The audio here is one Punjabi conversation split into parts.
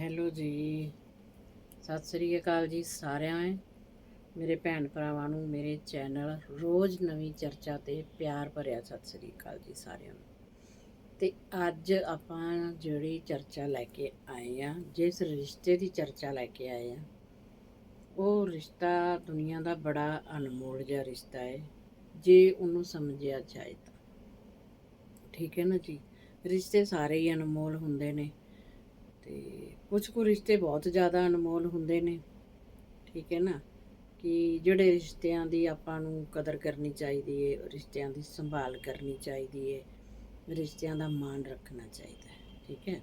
ਹੈਲੋ ਜੀ। ਸਤਿ ਸ੍ਰੀ ਅਕਾਲ ਜੀ ਸਾਰਿਆਂ ਨੂੰ। ਮੇਰੇ ਭੈਣ ਭਰਾਵਾਂ ਨੂੰ, ਮੇਰੇ ਚੈਨਲ ਰੋਜ਼ ਨਵੀਂ ਚਰਚਾ ਤੇ ਪਿਆਰ ਭਰਿਆ ਸਤਿ ਸ੍ਰੀ ਅਕਾਲ ਜੀ ਸਾਰਿਆਂ ਨੂੰ। ਤੇ ਅੱਜ ਆਪਾਂ ਜਿਹੜੀ ਚਰਚਾ ਲੈ ਕੇ ਆਏ ਆ, ਜਿਸ ਰਿਸ਼ਤੇ ਦੀ ਚਰਚਾ ਲੈ ਕੇ ਆਏ ਆ, ਉਹ ਰਿਸ਼ਤਾ ਦੁਨੀਆ ਦਾ ਬੜਾ ਅਨਮੋਲ ਜਿਹਾ ਰਿਸ਼ਤਾ ਹੈ ਜੇ ਉਹਨੂੰ ਸਮਝਿਆ ਜਾਏ ਤਾਂ। ਠੀਕ ਹੈ ਨਾ ਜੀ? ਰਿਸ਼ਤੇ ਸਾਰੇ ਹੀ ਅਨਮੋਲ ਹੁੰਦੇ ਨੇ। ਤੇ ਕੁਝ ਕੁ ਰਿਸ਼ਤੇ ਬਹੁਤ ਜ਼ਿਆਦਾ ਅਨਮੋਲ ਹੁੰਦੇ ਨੇ, ਠੀਕ ਹੈ ਨਾ? ਕਿ ਜਿਹੜੇ ਰਿਸ਼ਤਿਆਂ ਦੀ ਆਪਾਂ ਨੂੰ ਕਦਰ ਕਰਨੀ ਚਾਹੀਦੀ ਹੈ ਰਿਸ਼ਤਿਆਂ ਦੀ ਸੰਭਾਲ ਕਰਨੀ ਚਾਹੀਦੀ ਹੈ ਰਿਸ਼ਤਿਆਂ ਦਾ ਮਾਣ ਰੱਖਣਾ ਚਾਹੀਦਾ ਹੈ, ਠੀਕ ਹੈ?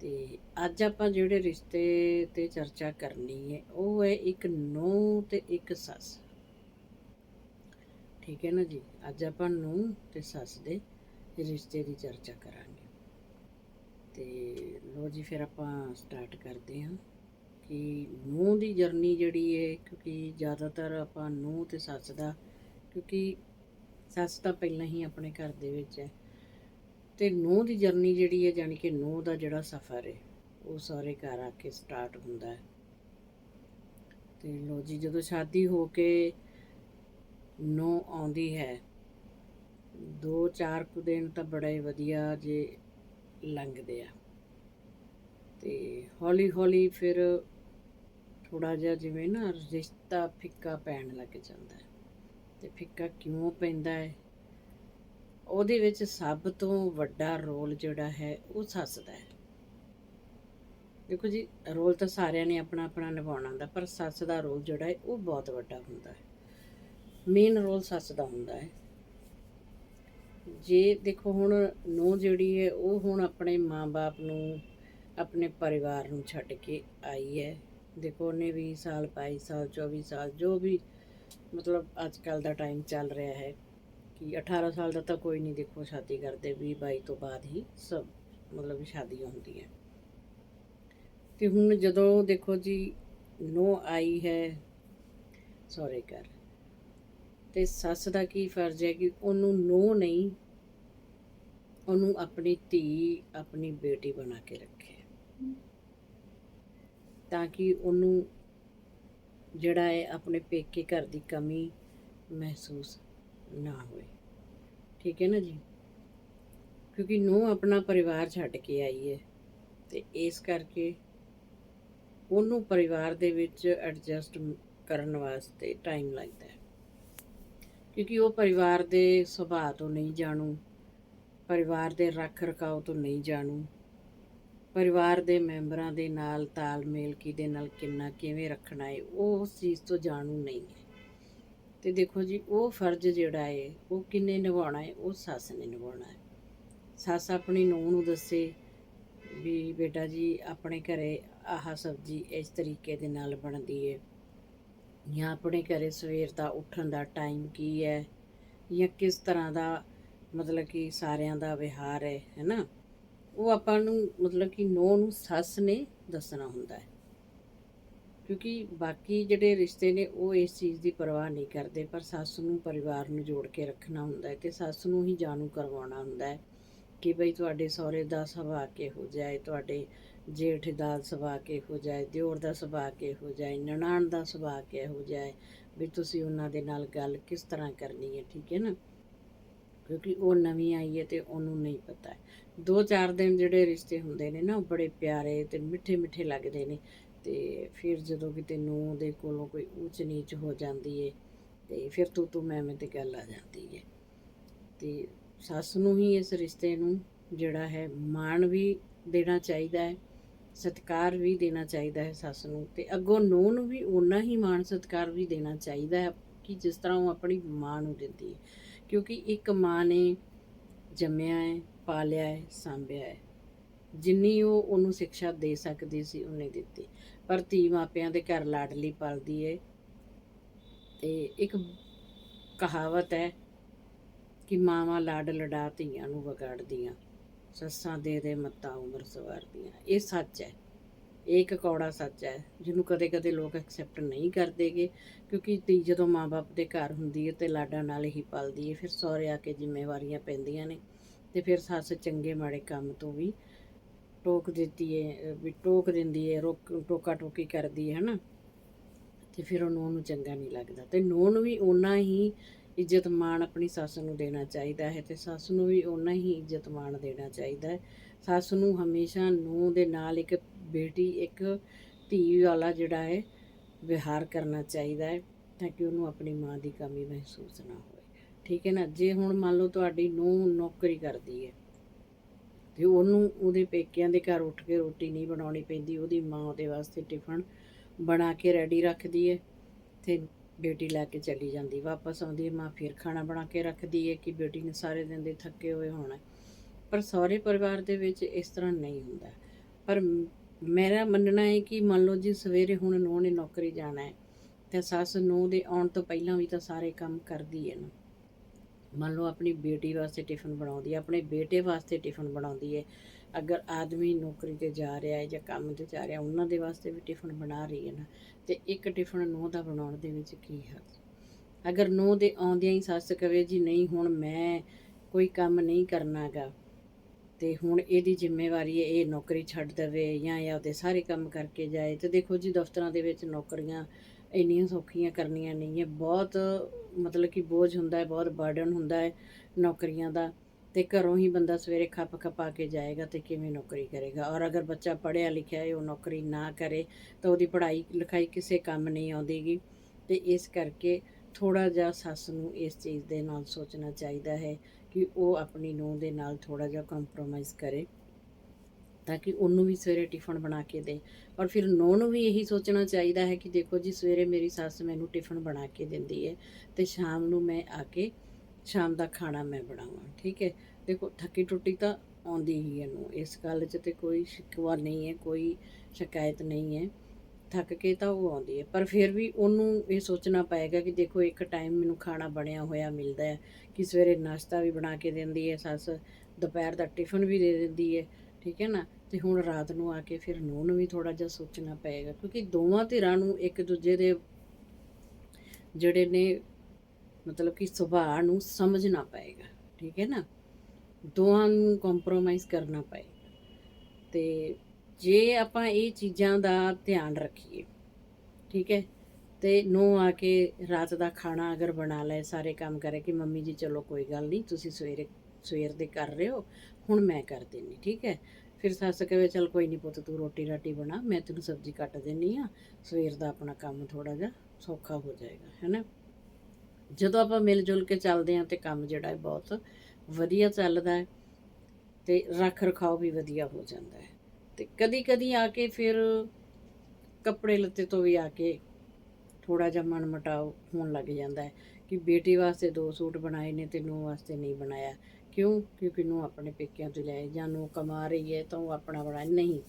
ਤੇ ਅੱਜ ਆਪਾਂ ਜਿਹੜੇ ਰਿਸ਼ਤੇ ਤੇ ਚਰਚਾ ਕਰਨੀ ਹੈ ਉਹ ਹੈ ਇੱਕ ਨੂੰਹ ਤੇ ਇੱਕ ਸੱਸ, ਠੀਕ ਹੈ ਨਾ ਜੀ? ਅੱਜ ਆਪਾਂ ਨੂੰਹ ਤੇ ਸੱਸ ਦੇ ਰਿਸ਼ਤੇ ਦੀ ਚਰਚਾ ਕਰਾਂਗੇ। ਤੇ ਲੋ ਜੀ, ਫਿਰ ਆਪਾਂ ਸਟਾਰਟ ਕਰਦੇ ਹਾਂ ਕਿ ਨੂੰਹ ਦੀ ਜਰਨੀ ਜਿਹੜੀ ਹੈ, ਕਿਉਂਕਿ ਜ਼ਿਆਦਾਤਰ ਆਪਾਂ ਨੂੰਹ ਤੇ ਸੱਸ ਦਾ, ਕਿਉਂਕਿ ਸੱਸ ਤਾਂ ਪਹਿਲਾਂ ਹੀ ਆਪਣੇ ਘਰ ਦੇ ਵਿੱਚ ਹੈ। ਤੇ ਨੂੰਹ ਦੀ ਜਰਨੀ ਜਿਹੜੀ ਹੈ ਜਾਨੀ ਕਿ ਨੂੰਹ ਦਾ ਜਿਹੜਾ ਸਫ਼ਰ ਹੈ, ਉਹ ਸਾਰੇ ਘਰ ਆ ਕੇ ਸਟਾਰਟ ਹੁੰਦਾ ਹੈ। ਤੇ ਲੋ ਜੀ, ਜਦੋਂ ਸ਼ਾਦੀ ਹੋ ਕੇ ਨੂੰਹ ਆਉਂਦੀ ਹੈ, ਦੋ ਚਾਰ ਕੁ ਦਿਨ ਤਾਂ ਬੜਾ ਹੀ ਵਧੀਆ ਜੇ ਲੰਘਦੇ ਆ। ਤੇ ਹੌਲੀ ਹੌਲੀ ਫਿਰ ਥੋੜਾ ਜਿਹਾ ਜਿਵੇਂ ਨਾ ਰਿਸ਼ਤਾ ਫਿੱਕਾ ਪੈਣ ਲੱਗ ਜਾਂਦਾ ਹੈ। ਤੇ ਫਿੱਕਾ ਕਿਉਂ ਪੈਂਦਾ ਹੈ? ਉਹਦੇ ਵਿੱਚ ਸਭ ਤੋਂ ਵੱਡਾ ਰੋਲ ਜਿਹੜਾ ਹੈ ਉਹ ਸੱਸ ਦਾ ਹੈ। ਦੇਖੋ ਜੀ, ਰੋਲ ਤਾਂ ਸਾਰਿਆਂ ਨੇ ਆਪਣਾ ਆਪਣਾ ਨਿਭਾਉਣਾ ਹੁੰਦਾ, ਪਰ ਸੱਸ ਦਾ ਰੋਲ ਜਿਹੜਾ ਹੈ ਉਹ ਬਹੁਤ ਵੱਡਾ ਹੁੰਦਾ ਹੈ। ਮੇਨ ਰੋਲ ਸੱਸ ਦਾ ਹੁੰਦਾ ਹੈ। ਜੇ ਦੇਖੋ ਹੁਣ ਨੂੰ ਜਿਹੜੀ ਹੈ, ਉਹ ਹੁਣ ਆਪਣੇ ਮਾਂ-ਬਾਪ ਨੂੰ, ਆਪਣੇ ਪਰਿਵਾਰ ਨੂੰ ਛੱਡ ਕੇ ਆਈ ਹੈ। ਦੇਖੋ ਉਹਨੇ 20 ਸਾਲ 22 ਸਾਲ 24 ਸਾਲ, ਜੋ ਵੀ ਮਤਲਬ ਅੱਜ ਕੱਲ ਦਾ ਟਾਈਮ ਚੱਲ ਰਿਹਾ ਹੈ ਕਿ 18 ਸਾਲ ਦਾ ਤਾਂ ਕੋਈ ਨਹੀਂ ਦੇਖੋ ਸ਼ਾਦੀ ਕਰਦੇ 20 22 ਤੋਂ ਬਾਅਦ ਹੀ ਸਭ ਮਤਲਬ ਸ਼ਾਦੀਆਂ ਹੁੰਦੀਆਂ। ਤੇ ਹੁਣ ਜਦੋਂ ਦੇਖੋ ਜੀ ਨੋ ਆਈ ਹੈ ਸੌਰੀ ਕਰ। ਤੇ ਸੱਸ ਦਾ ਕੀ ਫਰਜ਼ ਹੈ ਕਿ ਉਹਨੂੰ ਨੋ ਨਹੀਂ, ਉਹਨੂੰ ਆਪਣੀ ਧੀ, ਆਪਣੀ ਬੇਟੀ ਬਣਾ ਕੇ ਰੱਖੇ। ਤਾਂ ਕਿ ਉਹਨੂੰ ਜਿਹੜਾ ਹੈ ਆਪਣੇ ਪੇਕੇ ਘਰ ਦੀ ਕਮੀ ਮਹਿਸੂਸ ਨਾ ਹੋਵੇ ਠੀਕ ਹੈ ਨਾ ਜੀ? ਕਿਉਂਕਿ ਨੋ ਆਪਣਾ ਪਰਿਵਾਰ ਛੱਡ ਕੇ ਆਈ ਹੈ ਤੇ ਇਸ ਕਰਕੇ ਉਹਨੂੰ ਪਰਿਵਾਰ ਦੇ ਵਿੱਚ ਐਡਜਸਟ ਕਰਨ ਵਾਸਤੇ ਟਾਈਮ ਲੱਗਦਾ ਹੈ। ਕਿਉਂਕਿ ਉਹ ਪਰਿਵਾਰ ਦੇ ਸੁਭਾਅ ਤੋਂ ਨਹੀਂ ਜਾਣੂ, ਪਰਿਵਾਰ ਦੇ ਰੱਖ ਰਖਾਓ ਤੋਂ ਨਹੀਂ ਜਾਣੂ। ਪਰਿਵਾਰ ਦੇ ਮੈਂਬਰਾਂ ਦੇ ਨਾਲ ਤਾਲਮੇਲ ਕਿਹਦੇ ਨਾਲ, ਕਿੰਨਾ ਕਿਵੇਂ ਰੱਖਣਾ ਹੈ ਉਹ ਉਸ ਚੀਜ਼ ਤੋਂ ਜਾਣੂ ਨਹੀਂ ਹੈ। ਤੇ ਦੇਖੋ ਜੀ, ਉਹ ਫਰਜ਼ ਜਿਹੜਾ ਹੈ ਉਹ ਕਿੰਨੇ ਨਿਭਾਉਣਾ ਹੈ ਉਹ ਸੱਸ ਨੇ ਨਿਭਾਉਣਾ ਹੈ ਸੱਸ ਆਪਣੀ ਨੂੰਹ ਨੂੰ ਦੱਸੇ ਵੀ ਬੇਟਾ ਜੀ, ਆਪਣੇ ਘਰੇ ਆਹ ਸਬਜ਼ੀ ਇਸ ਤਰੀਕੇ ਦੇ ਨਾਲ ਬਣਦੀ ਹੈ ਜਾਂ ਆਪਣੇ ਘਰੇ ਸਵੇਰ ਦਾ ਉੱਠਣ ਦਾ ਟਾਈਮ ਕੀ ਹੈ? ਜਾਂ ਕਿਸ ਤਰ੍ਹਾਂ ਦਾ ਮਤਲਬ ਕਿ ਸਾਰਿਆਂ ਦਾ ਵਿਹਾਰ ਹੈ, ਹੈਨਾ? ਉਹ ਆਪਾਂ ਨੂੰ ਮਤਲਬ ਕਿ ਨੋ ਨੂੰ ਸੱਸ ਨੇ ਦੱਸਣਾ ਹੁੰਦਾ ਹੈ। ਕਿਉਂਕਿ ਬਾਕੀ ਜਿਹੜੇ ਰਿਸ਼ਤੇ ਨੇ, ਉਹ ਇਸ ਚੀਜ਼ ਦੀ ਪਰਵਾਹ ਨਹੀਂ ਕਰਦੇ, ਪਰ ਸੱਸ ਨੂੰ ਪਰਿਵਾਰ ਨੂੰ ਜੋੜ ਕੇ ਰੱਖਣਾ ਹੁੰਦਾ ਹੈ ਤੇ ਸੱਸ ਨੂੰ ਹੀ ਜਾਣੂ ਕਰਵਾਉਣਾ ਹੁੰਦਾ ਹੈ ਕਿ ਬਈ ਤੁਹਾਡੇ ਸਹੁਰੇ ਦਾ ਸੁਭਾਅ ਕਿਹੋ ਜਿਹਾ ਹੈ, ਤੁਹਾਡੇ ਜੇਠ ਦਾ ਸੁਭਾਅ ਕਿਹੋ ਜਿਹਾ ਹੈ, ਦਿਓਰ ਦਾ ਸੁਭਾਅ ਕਿਹੋ ਜਿਹਾ ਹੈ ਨਨਾਣ ਦਾ ਸੁਭਾਅ ਕਿਹੋ ਜਿਹਾ ਵੀ ਤੁਸੀਂ ਉਹਨਾਂ ਦੇ ਨਾਲ ਗੱਲ ਕਿਸ ਤਰ੍ਹਾਂ ਕਰਨੀ ਹੈ, ਠੀਕ ਹੈ ਨਾ? ਕਿਉਂਕਿ ਉਹ ਨਵੀਂ ਆਈ ਹੈ ਤੇ ਉਹਨੂੰ ਨਹੀਂ ਪਤਾ ਦੋ ਚਾਰ ਦਿਨ ਜਿਹੜੇ ਰਿਸ਼ਤੇ ਹੁੰਦੇ ਨੇ ਨਾ, ਉਹ ਬੜੇ ਪਿਆਰੇ ਤੇ ਮਿੱਠੇ ਮਿੱਠੇ ਲੱਗਦੇ ਨੇ ਤੇ ਫਿਰ ਜਦੋਂ ਕਿਤੇ ਨੂੰ ਦੇ ਕੋਲੋਂ ਕੋਈ ਉੱਚ ਨੀਚ ਹੋ ਜਾਂਦੀ ਹੈ ਤੇ ਫਿਰ ਤੂੰ ਤੂੰ ਮੈਂ ਮੈਂ ਤੇ ਗੱਲ ਆ ਜਾਂਦੀ ਹੈ ਤੇ ਸੱਸ ਨੂੰ ਹੀ ਇਸ ਰਿਸ਼ਤੇ ਨੂੰ ਜਿਹੜਾ ਹੈ, ਮਾਣ ਵੀ ਦੇਣਾ ਚਾਹੀਦਾ ਹੈ ਸਤਿਕਾਰ ਵੀ ਦੇਣਾ ਚਾਹੀਦਾ ਹੈ ਸੱਸ ਨੂੰ ਤੇ ਅੱਗੋਂ ਨੂੰਹ ਨੂੰ ਵੀ ਓਨਾ ਹੀ ਮਾਣ ਸਤਿਕਾਰ ਵੀ ਦੇਣਾ ਚਾਹੀਦਾ ਹੈ ਕਿ ਜਿਸ ਤਰ੍ਹਾਂ ਉਹ ਆਪਣੀ ਮਾਂ ਨੂੰ ਦਿੰਦੀ ਹੈ। ਕਿਉਂਕਿ ਇੱਕ ਮਾਂ ਨੇ ਜੰਮਿਆ ਹੈ, ਪਾਲਿਆ ਹੈ, ਸਾਂਭਿਆ ਹੈ। ਜਿੰਨੀ ਉਹ ਉਹਨੂੰ ਸਿੱਖਿਆ ਦੇ ਸਕਦੀ ਸੀ, ਉਹਨੇ ਦਿੱਤੀ। ਪਰ ਧੀ ਮਾਪਿਆਂ ਦੇ ਘਰ ਲਾਡਲੀ ਪਲਦੀ ਹੈ। ਤੇ ਇੱਕ ਕਹਾਵਤ ਹੈ ਕਿ ਮਾਵਾਂ ਲਾਡ ਲੜਾ ਧੀਆਂ ਨੂੰ ਵਿਗਾੜਦੀਆਂ। ਸੱਸਾਂ ਦੇ ਦੇ ਮੱਤਾਂ ਉਮਰ ਸਵਾਰਦੀਆਂ ਇਹ ਸੱਚ ਹੈ। ਇਹ ਇੱਕ ਕੌੜਾ ਸੱਚ ਹੈ, ਜਿਹਨੂੰ ਕਦੇ-ਕਦੇ ਲੋਕ ਐਕਸੈਪਟ ਨਹੀਂ ਕਰਦੇਗੇ, ਕਿਉਂਕਿ ਧੀ ਜਦੋਂ ਮਾਪੇ ਦੇ ਘਰ ਹੁੰਦੀ ਹੈ ਤੇ ਲਾਡਾਂ ਨਾਲ ਹੀ ਪਲਦੀ ਹੈ, ਫਿਰ ਸਹੁਰੇ ਆ ਕੇ ਜ਼ਿੰਮੇਵਾਰੀਆਂ ਪੈਂਦੀਆਂ ਨੇ ਤੇ ਫਿਰ ਸੱਸ ਚੰਗੇ ਮਾੜੇ ਕੰਮ ਤੋਂ ਵੀ ਟੋਕ ਦਿੱਤੀ ਹੈ ਵੀ ਟੋਕ ਦਿੰਦੀ ਹੈ ਰੋਕ ਟੋਕਾ ਟੋਕੀ ਕਰਦੀ ਹੈ, ਹਨਾ? ਤੇ ਫਿਰ ਉਹ ਨੂੰਹ ਨੂੰ ਚੰਗਾ ਨਹੀਂ ਲੱਗਦਾ। ਤੇ ਨੂੰਹ ਨੂੰ ਵੀ ਓਨਾ ਹੀ ਇੱਜ਼ਤ ਮਾਣ ਆਪਣੀ ਸੱਸ ਨੂੰ ਦੇਣਾ ਚਾਹੀਦਾ ਹੈ ਤੇ ਸੱਸ ਨੂੰ ਵੀ ਓਨਾ ਹੀ ਇੱਜ਼ਤ ਮਾਣ ਦੇਣਾ ਚਾਹੀਦਾ ਹੈ। ਸੱਸ ਨੂੰ ਹਮੇਸ਼ਾ ਨੂੰਹ ਦੇ ਨਾਲ ਇੱਕ ਬੇਟੀ, ਇੱਕ ਧੀ ਵਾਲਾ ਜਿਹੜਾ ਹੈ, ਵਿਹਾਰ ਕਰਨਾ ਚਾਹੀਦਾ ਹੈ ਤਾਂ ਕਿ ਉਹਨੂੰ ਆਪਣੀ ਮਾਂ ਦੀ ਕਮੀ ਮਹਿਸੂਸ ਨਾ ਹੋਵੇ ਠੀਕ ਹੈ ਨਾ? ਜੇ ਹੁਣ ਮੰਨ ਲਓ ਤੁਹਾਡੀ ਨੂੰਹ ਨੌਕਰੀ ਕਰਦੀ ਹੈ ਤੇ ਉਹਨੂੰ, ਉਹਦੇ ਪੇਕਿਆਂ ਦੇ ਘਰ ਉੱਠ ਕੇ ਰੋਟੀ ਨਹੀਂ ਬਣਾਉਣੀ ਪੈਂਦੀ, ਉਹਦੀ ਮਾਂ ਉਹਦੇ ਵਾਸਤੇ ਟਿਫਨ ਬਣਾ ਕੇ ਰੈਡੀ ਰੱਖਦੀ ਹੈ ਤੇ ਬੇਟੀ ਲੈ ਕੇ ਚਲੀ ਜਾਂਦੀ, ਵਾਪਸ ਆਉਂਦੀ ਹੈ, ਮਾਂ ਫਿਰ ਖਾਣਾ ਬਣਾ ਕੇ ਰੱਖਦੀ ਹੈ ਕਿ ਬੇਟੀ ਨੇ ਸਾਰੇ ਦਿਨ ਦੇ ਥੱਕੇ ਹੋਏ ਹੋਣਾ ਪਰ ਸਹੁਰੇ ਪਰਿਵਾਰ ਦੇ ਵਿੱਚ ਇਸ ਤਰ੍ਹਾਂ ਨਹੀਂ ਹੁੰਦਾ। ਪਰ ਮੇਰਾ ਮੰਨਣਾ ਹੈ ਕਿ ਮੰਨ ਲਓ ਜੀ ਸਵੇਰੇ ਹੁਣ ਨੂੰਹ ਨੇ ਨੌਕਰੀ ਜਾਣਾ ਹੈ, ਤੇ ਸੱਸ ਨੂੰਹ ਦੇ ਆਉਣ ਤੋਂ ਪਹਿਲਾਂ ਵੀ ਤਾਂ ਸਾਰੇ ਕੰਮ ਕਰਦੀ ਹੈ ਨਾ। ਮੰਨ ਲਓ ਆਪਣੀ ਬੇਟੀ ਵਾਸਤੇ ਟਿਫਨ ਬਣਾਉਂਦੀ ਹੈ, ਆਪਣੇ ਬੇਟੇ ਵਾਸਤੇ ਟਿਫਨ ਬਣਾਉਂਦੀ ਹੈ ਅਗਰ ਆਦਮੀ ਨੌਕਰੀ ਤੇ ਜਾ ਰਿਹਾ ਹੈ ਜਾਂ ਕੰਮ ਤੇ ਜਾ ਰਿਹਾ, ਉਹਨਾਂ ਦੇ ਵਾਸਤੇ ਵੀ ਟਿਫਨ ਬਣਾ ਰਹੀ ਹੈ ਨਾ। ਤੇ ਇੱਕ ਟਿਫਨ ਨੂੰਹ ਦਾ ਬਣਾਉਣ ਦੇ ਵਿੱਚ ਕੀ ਹਰਜ ਅਗਰ ਨੂੰਹ ਦੇ ਆਉਂਦਿਆਂ ਹੀ ਸੱਸ ਕਵੇ, ਜੀ ਨਹੀਂ, ਹੁਣ ਮੈਂ ਕੋਈ ਕੰਮ ਨਹੀਂ ਕਰਨਾਗਾ ਤੇ ਹੁਣ ਇਹਦੀ ਜ਼ਿੰਮੇਵਾਰੀ ਹੈ ਇਹ ਨੌਕਰੀ ਛੱਡ ਦੇਵੇ ਜਾਂ ਇਹ ਆਪਦੇ ਸਾਰੇ ਕੰਮ ਕਰਕੇ ਜਾਏ, ਤੇ ਦੇਖੋ ਜੀ ਦਫ਼ਤਰਾਂ ਦੇ ਵਿੱਚ ਨੌਕਰੀਆਂ ਇੰਨੀਆਂ ਸੌਖੀਆਂ ਕਰਨੀਆਂ ਨਹੀਂ ਹੈ। ਬਹੁਤ ਮਤਲਬ ਕਿ ਬੋਝ ਹੁੰਦਾ ਹੈ, ਬਹੁਤ ਬਰਡਨ ਹੁੰਦਾ ਹੈ ਨੌਕਰੀਆਂ ਦਾ। ਤੇ ਘਰੋਂ ਹੀ ਬੰਦਾ ਸਵੇਰੇ ਖੱਪ ਖਪਾ ਕੇ ਜਾਏਗਾ ਤੇ ਕਿਵੇਂ ਨੌਕਰੀ ਕਰੇਗਾ? ਔਰ ਅਗਰ ਬੱਚਾ ਪੜ੍ਹਿਆ ਲਿਖਿਆ ਹੈ, ਉਹ ਨੌਕਰੀ ਨਾ ਕਰੇ, ਤਾਂ ਉਹਦੀ ਪੜ੍ਹਾਈ ਲਿਖਾਈ ਕਿਸੇ ਕੰਮ ਨਹੀਂ ਆਉਂਦੀਗੀ। ਤੇ ਇਸ ਕਰਕੇ ਥੋੜਾ ਜਿਹਾ ਸੱਸ ਨੂੰ ਇਸ ਚੀਜ਼ ਦੇ ਨਾਲ ਸੋਚਣਾ ਚਾਹੀਦਾ ਹੈ ਕਿ ਉਹ ਆਪਣੀ ਨੂੰਹ ਦੇ ਨਾਲ ਥੋੜਾ ਜਿਹਾ ਕੰਪਰੋਮਾਈਜ਼ ਕਰੇ, ਤਾਂ ਕਿ ਉਹਨੂੰ ਵੀ ਸਵੇਰੇ ਟਿਫਨ ਬਣਾ ਕੇ ਦੇ। ਔਰ ਫਿਰ ਨੂੰਹ ਨੂੰ ਵੀ ਇਹੀ ਸੋਚਣਾ ਚਾਹੀਦਾ ਹੈ ਕਿ ਦੇਖੋ ਜੀ, ਸਵੇਰੇ ਮੇਰੀ ਸੱਸ ਮੈਨੂੰ ਟਿਫਨ ਬਣਾ ਕੇ ਦਿੰਦੀ ਹੈ ਤੇ ਸ਼ਾਮ ਨੂੰ ਮੈਂ ਆ ਕੇ ਸ਼ਾਮ ਦਾ ਖਾਣਾ ਮੈਂ ਬਣਾਵਾਂ, ਠੀਕ ਹੈ? ਦੇਖੋ, ਥੱਕੀ ਟੁੱਟੀ ਤਾਂ ਆਉਂਦੀ ਹੀ ਇਹਨੂੰ। ਇਸ ਗੱਲ 'ਚ ਤੇ ਕੋਈ ਸ਼ਿਕਵਾ ਨਹੀਂ ਹੈ, ਕੋਈ ਸ਼ਿਕਾਇਤ ਨਹੀਂ ਹੈ। ਥੱਕ ਕੇ ਤਾਂ ਉਹ ਆਉਂਦੀ ਹੈ, ਪਰ ਫਿਰ ਵੀ ਉਹਨੂੰ ਇਹ ਸੋਚਣਾ ਪਏਗਾ ਕਿ ਦੇਖੋ, ਇੱਕ ਟਾਈਮ ਮੈਨੂੰ ਖਾਣਾ ਬਣਿਆ ਹੋਇਆ ਮਿਲਦਾ ਹੈ, ਕਿ ਸਵੇਰੇ ਨਾਸ਼ਤਾ ਵੀ ਬਣਾ ਕੇ ਦਿੰਦੀ ਹੈ, ਸੱਸ ਦੁਪਹਿਰ ਦਾ ਟਿਫਨ ਵੀ ਦੇ ਦਿੰਦੀ ਹੈ, ਠੀਕ ਹੈ ਨਾ? ਤੇ ਹੁਣ ਰਾਤ ਨੂੰ ਆ ਕੇ ਫਿਰ ਨੂੰਹ ਨੂੰ ਵੀ ਥੋੜਾ ਜਿਹਾ ਸੋਚਣਾ ਪਏਗਾ, ਕਿਉਂਕਿ ਦੋਵਾਂ ਧਿਰਾਂ ਨੂੰ ਇੱਕ ਦੂਜੇ ਦੇ ਜਿਹੜੇ ਨੇ ਮਤਲਬ ਕਿ ਸੁਭਾਅ ਨੂੰ ਸਮਝਣਾ ਪਏਗਾ, ਠੀਕ ਹੈ ਨਾ? ਦੋਹਾਂ ਨੂੰ ਕੰਪਰੋਮਾਈਜ਼ ਕਰਨਾ ਪਏਗਾ। ਤੇ ਜੇ ਆਪਾਂ ਇਹ ਚੀਜ਼ਾਂ ਦਾ ਧਿਆਨ ਰੱਖੀਏ, ਠੀਕ ਹੈ? ਤੇ ਨੂੰ ਆ ਕੇ ਰਾਤ ਦਾ ਖਾਣਾ ਅਗਰ ਬਣਾ ਲੈ ਸਾਰੇ ਕੰਮ ਕਰੇ ਕਿ ਮੰਮੀ ਜੀ ਚਲੋ ਕੋਈ ਗੱਲ ਨਹੀਂ, ਤੁਸੀਂ ਸਵੇਰੇ, ਸਵੇਰ ਦੇ ਕਰ ਰਹੇ ਹੋ, ਹੁਣ ਮੈਂ ਕਰ ਦਿੰਨੀ ਠੀਕ ਹੈ? ਫਿਰ ਸੱਸ ਕਹੇ, ਚਲ ਕੋਈ ਨਹੀਂ ਪੁੱਤ, ਤੂੰ ਰੋਟੀ ਰਾਟੀ ਬਣਾ, ਮੈਂ ਤੈਨੂੰ ਸਬਜ਼ੀ ਕੱਟ ਦਿੰਨੀ ਆ ਸਵੇਰ ਦਾ ਆਪਣਾ ਕੰਮ ਥੋੜਾ ਜਿਹਾ ਸੌਖਾ ਹੋ ਜਾਏਗਾ ਹੈਨਾ ਜਦੋਂ ਆਪਾਂ ਮਿਲ ਜੁਲ ਕੇ ਚੱਲਦੇ ਹਾਂ ਤੇ ਕੰਮ ਜਿਹੜਾ ਹੈ ਬਹੁਤ ਵਧੀਆ ਚੱਲਦਾ ਹੈ ਤੇ ਰੱਖ ਰਖਾਓ ਵੀ ਵਧੀਆ ਹੋ ਜਾਂਦਾ ਹੈ। ਤੇ ਕਦੀ ਕਦੀ ਆ ਕੇ ਫਿਰ ਕੱਪੜੇ ਲੱਤੇ ਤੋਂ ਵੀ ਆ ਕੇ ਥੋੜਾ ਜਿਹਾ ਮਨ ਮਟਾਓ ਹੋਣ ਲੱਗ ਜਾਂਦਾ ਹੈ ਕਿ ਬੇਟੀ ਵਾਸਤੇ ਦੋ ਸੂਟ ਬਣਾਏ ਨੇ ਤੇ ਨੂੰ ਵਾਸਤੇ ਨਹੀਂ ਬਣਾਇਆ। ਕਿਉਂ? ਕਿਉਂਕਿ ਨੂੰ ਆਪਣੇ ਪੇਕਿਆਂ ਤੋਂ ਲਿਆਏ ਜਾਂ ਨੂੰ ਕਮਾ ਰਹੀ ਹੈ ਤਾਂ ਉਹ ਆਪਣਾ ਬਣਾ ਨਹੀਂ।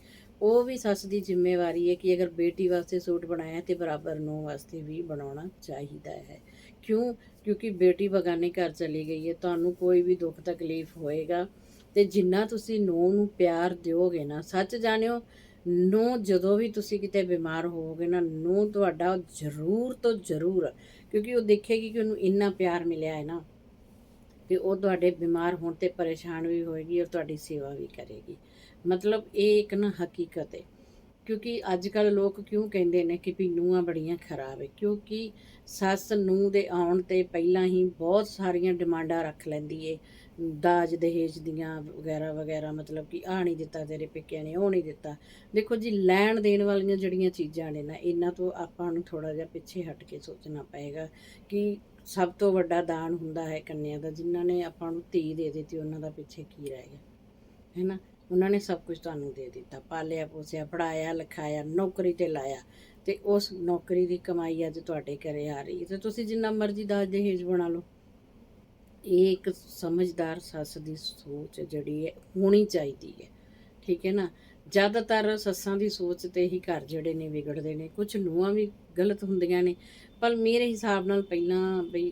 ਉਹ ਵੀ ਸੱਸ ਦੀ ਜ਼ਿੰਮੇਵਾਰੀ ਹੈ ਕਿ ਅਗਰ ਬੇਟੀ ਵਾਸਤੇ ਸੂਟ ਬਣਾਇਆ ਤੇ ਬਰਾਬਰ ਨੂੰ ਵਾਸਤੇ ਵੀ ਬਣਾਉਣਾ ਚਾਹੀਦਾ ਹੈ। ਕਿਉਂ? ਕਿਉਂਕਿ ਬੇਟੀ ਬਗਾਨੇ ਘਰ ਚਲੀ ਗਈ ਹੈ, ਤੁਹਾਨੂੰ ਕੋਈ ਵੀ ਦੁੱਖ ਤਕਲੀਫ ਹੋਏਗਾ। ਤੇ ਜਿੰਨਾ ਤੁਸੀਂ ਨੂੰਹ ਨੂੰ ਪਿਆਰ ਦਿਓਗੇ ਨਾ, ਸੱਚ ਜਾਣਿਓ, ਨੂੰਹ ਜਦੋਂ ਵੀ ਤੁਸੀਂ ਕਿਤੇ ਬਿਮਾਰ ਹੋਵੋਗੇ ਨਾ, ਨੂੰਹ ਤੁਹਾਡਾ ਜ਼ਰੂਰ ਤੋਂ ਜ਼ਰੂਰ, ਕਿਉਂਕਿ ਉਹ ਦੇਖੇਗੀ ਕਿ ਉਹਨੂੰ ਇੰਨਾ ਪਿਆਰ ਮਿਲਿਆ ਹੈ ਨਾ, ਤੇ ਉਹ ਤੁਹਾਡੇ ਬਿਮਾਰ ਹੋਣ ਤੇ ਪਰੇਸ਼ਾਨ ਵੀ ਹੋਏਗੀ ਔਰ ਤੁਹਾਡੀ ਸੇਵਾ ਵੀ ਕਰੇਗੀ। ਮਤਲਬ ਇਹ ਇੱਕ ਨਾ ਹਕੀਕਤ ਹੈ। ਕਿਉਂਕਿ ਅੱਜ ਕੱਲ ਲੋਕ ਕਿਉਂ ਕਹਿੰਦੇ ਨੇ ਕਿ ਵੀ ਨੂੰਹਾਂ ਬੜੀਆਂ ਖਰਾਬ ਹੈ ਕਿਉਂਕਿ ਸੱਸ ਨੂੰ ਦੇ ਆਉਣ ਤੇ ਪਹਿਲਾਂ ਹੀ ਬਹੁਤ ਸਾਰੀਆਂ ਡਿਮਾਂਡਾਂ ਰੱਖ ਲੈਂਦੀ ਏ। ਦਾਜ ਦਹੇਜ ਦੀਆਂ ਵਗੈਰਾ ਵਗੈਰਾ, ਮਤਲਬ ਕਿ ਆ ਨਹੀਂ ਦਿੱਤਾ ਤੇਰੇ ਪੇਕਿਆਂ ਨੇ, ਉਹ ਨਹੀਂ ਦਿੱਤਾ। ਦੇਖੋ ਜੀ, ਲੈਣ ਦੇਣ ਵਾਲੀਆਂ ਜਿਹੜੀਆਂ ਚੀਜ਼ਾਂ ਨੇ ਨਾ, ਇਹਨਾਂ ਤੋਂ ਆਪਾਂ ਨੂੰ ਥੋੜਾ ਜਿਹਾ ਪਿੱਛੇ ਹਟ ਕੇ ਸੋਚਣਾ ਪਏਗਾ ਕਿ ਸਭ ਤੋਂ ਵੱਡਾ ਦਾਨ ਹੁੰਦਾ ਹੈ ਕੰਨਿਆ ਦਾ, ਜਿਨ੍ਹਾਂ ਨੇ ਆਪਾਂ ਨੂੰ ਧੀ ਦੇ ਦਿੱਤੀ, ਉਹਨਾਂ ਦਾ ਪਿੱਛੇ ਕੀ ਰਹਿ ਗਿਆ? ਹੈਨਾ ਉਹਨਾਂ ਨੇ ਸਭ ਕੁਝ ਤੁਹਾਨੂੰ ਦੇ ਦਿੱਤਾ, ਪਾਲਿਆ ਪੋਸਿਆ ਪੜਾਇਆ ਲਿਖਾਇਆ, ਨੌਕਰੀ ਤੇ ਲਾਇਆ ਤੇ ਉਸ ਨੌਕਰੀ ਦੀ ਕਮਾਈ ਅੱਜ ਤੁਹਾਡੇ ਘਰੇ ਆ ਰਹੀ ਹੈ। ਤੇ ਤੁਸੀਂ ਜਿੰਨਾ ਮਰਜ਼ੀ ਦਾਜ ਦਹੇਜ ਬਣਾ ਲਓ। ਇਹ ਇੱਕ ਸਮਝਦਾਰ ਸੱਸ ਦੀ ਸੋਚ ਜਿਹੜੀ ਹੈ, ਹੋਣੀ ਚਾਹੀਦੀ ਹੈ। ਠੀਕ ਹੈ ਨਾ? ਜ਼ਿਆਦਾਤਰ ਸੱਸਾਂ ਦੀ ਸੋਚ ਤੇ ਹੀ ਘਰ ਜਿਹੜੇ ਨੇ ਵਿਗੜਦੇ ਨੇ। ਕੁਝ ਨੂੰਹਾਂ ਵੀ ਗਲਤ ਹੁੰਦੀਆਂ ਨੇ। ਪਰ ਮੇਰੇ ਹਿਸਾਬ ਨਾਲ ਪਹਿਲਾਂ ਬਈ